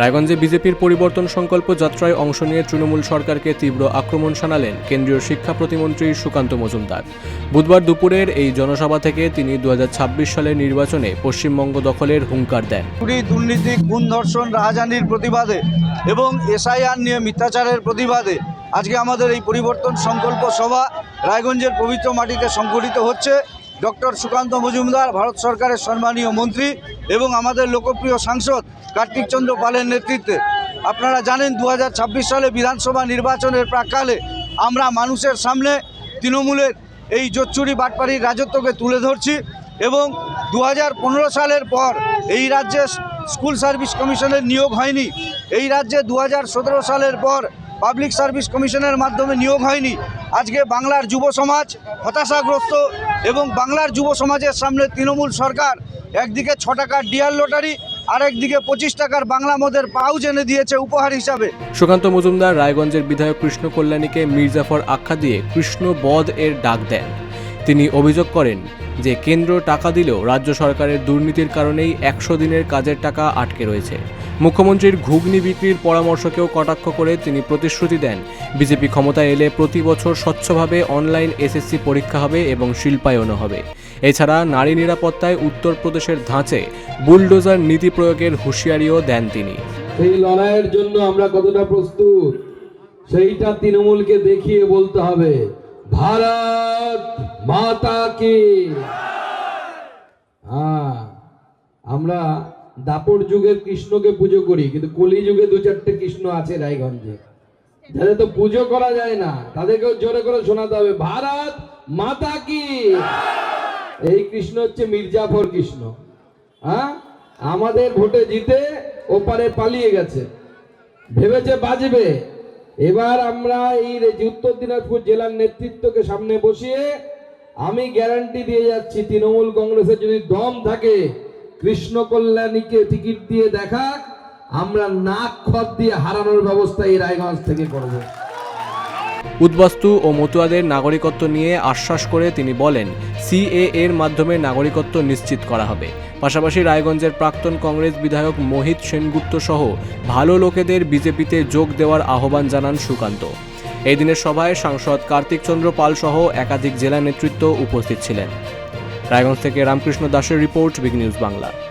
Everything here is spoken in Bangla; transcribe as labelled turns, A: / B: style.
A: রায়গঞ্জে বিজেপির পরিবর্তন সংকল্প যাত্রায় অংশ নিয়ে তৃণমূল সরকারকে তীব্র আক্রমণ শানালেন কেন্দ্রীয় শিক্ষা প্রতিমন্ত্রী সুকান্ত মজুমদার। বুধবার দুপুরের এই জনসভা থেকে তিনি দু হাজার ছাব্বিশ সালের নির্বাচনে পশ্চিমবঙ্গ দখলের হুঙ্কার দেন।
B: দুর্নীতি, খুন, ধর্ষণ রাজধানীর প্রতিবাদে এবং এসআইআর নিয়ে মিথ্যাচারের প্রতিবাদে আজকে আমাদের এই পরিবর্তন সংকল্প সভা রায়গঞ্জের পবিত্র মাটিতে সংগঠিত হচ্ছে। ডক্টর সুকান্ত মজুমদার, ভারত সরকারের সম্মানীয় মন্ত্রী এবং আমাদের লোকপ্রিয় সাংসদ কার্তিক চন্দ্র পালের নেতৃত্বে। আপনারা জানেন দু হাজার ছাব্বিশ সালে বিধানসভা নির্বাচনের প্রাককালে আমরা মানুষের সামনে তৃণমূলের এই জোচ্চুরি বাটপাড়ির রাজত্বকে তুলে ধরছি এবং দু হাজার পনেরো সালের পর এই রাজ্যে স্কুল সার্ভিস কমিশনের নিয়োগ হয়নি। এই রাজ্যে দু হাজার সতেরো সালের পর পাবলিক সার্ভিস কমিশনের মাধ্যমে নিয়োগ হয়নি। আজকে বাংলার যুব সমাজ হতাশাগ্রস্ত এবং বাংলার যুব সমাজের সামনে তৃণমূল সরকার একদিকে ছ টাকার ডিয়ার লটারি আর একদিকে পঁচিশ টাকার বাংলা মদের পাও জেনে দিয়েছে উপহার হিসাবে।
A: সুকান্ত মজুমদার, রায়গঞ্জের বিধায়ক কৃষ্ণ কল্যাণীকে মির্জাফর আখ্যা দিয়ে কৃষ্ণ বধ এর ডাক দেন। তিনি অভিযোগ করেন যে কেন্দ্র টাকা দিলেও রাজ্য সরকারের দুর্নীতির কারণেই একশো দিনের কাজের টাকা আটকে রয়েছে। মুখ্যমন্ত্রীর ঘুগনি বিক্রির পরামর্শকেও কটাক্ষ করে তিনি প্রতিশ্রুতি দেন। বিজেপি ক্ষমতায় এলে প্রতি বছর স্বচ্ছভাবে অনলাইন এসএসসি পরীক্ষা হবে এবং শিল্পায়নও হবে। এছাড়া নারী নিরাপত্তায় উত্তরপ্রদেশের ধাঁচে বুলডোজার নীতি প্রয়োগের হুঁশিয়ারিও দেন তিনি।
C: সেই লড়াইয়ের জন্য আমরা কতটা প্রস্তুত, সেইটা তৃণমূলকে দেখিয়ে বলতে হবে। ভারত মাতা কি হ্যাঁ আমরা দাপর যুগের কৃষ্ণকে পুজো করি, কিন্তু কলি যুগে দু চারটে কৃষ্ণ আছে রায়গঞ্জে। যাদের তো পুজো করা যায় না, তাদেরকেও জোরে করে শোনাতে হবে, ভারত মাতা কি? এই কৃষ্ণ হচ্ছে মির্জাফর কৃষ্ণ। হ্যাঁ আমাদের ভোটে জিতে ওপারে পালিয়ে গেছে। ভেবেছে বাজবে। এবার আমরা এই উত্তর দিনাজপুর জেলার নেতৃত্বকে সামনে বসিয়ে আমি গ্যারান্টি দিয়ে যাচ্ছি, তৃণমূল কংগ্রেসের যদি দম থাকে, কৃষ্ণ কল্যাণীকে টিকিট দিয়ে দেখা আমরা নাক খত দিয়ে হারানোর ব্যবস্থা এই রায়গঞ্জ থেকে করব।
A: উদ্বাস্তু ও মতুয়াদের নাগরিকত্ব নিয়ে আশ্বাস করে তিনি বলেন সিএ এর মাধ্যমে নাগরিকত্ব নিশ্চিত করা হবে। পাশাপাশি রায়গঞ্জের প্রাক্তন কংগ্রেস বিধায়ক মোহিত সেনগুপ্ত সহ ভালো লোকেদের বিজেপিতে যোগ দেওয়ার আহ্বান জানান সুকান্ত। এই দিনের সভায় সাংসদ কার্তিক চন্দ্র পাল সহ একাধিক জেলা নেতৃত্ব উপস্থিত ছিলেন। রায়গঞ্জ থেকে রামকৃষ্ণ দাসের রিপোর্ট বিগ নিউজ বাংলা।